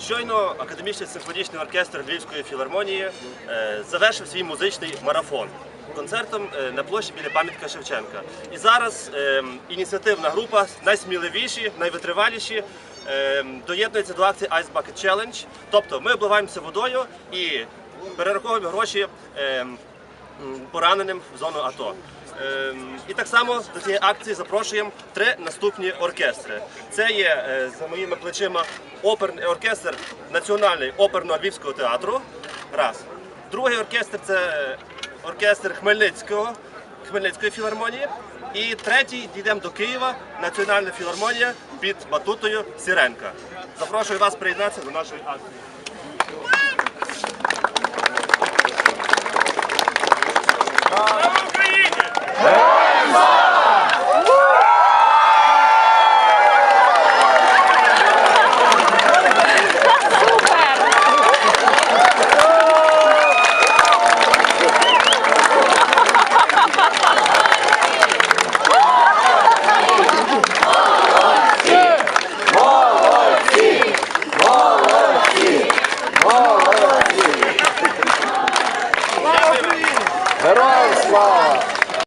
Щойно академічний симфонічний оркестр Львівської філармонії е, завершив свій музичний марафон концертом е, на площі біля пам'ятка Шевченка. І зараз е, ініціативна група, найсміливіші, найвитриваліші, доєднується до акції Ice Bucket Challenge. Тобто ми обливаємося водою і перераховуємо гроші пораненим в зону АТО. Ем, І так само до цієї акції запрошуємо три наступні оркестри. Це є е, за моїми плечима оперний оркестр Національний оперно львівського театру. Раз. Другий оркестр це оркестр Хмельницького, Хмельницької філармонії. І третій дійдемо до Києва, Національна філармонія під батутою Сіренка. Запрошую вас приєднатися до нашої акції. Героям слава!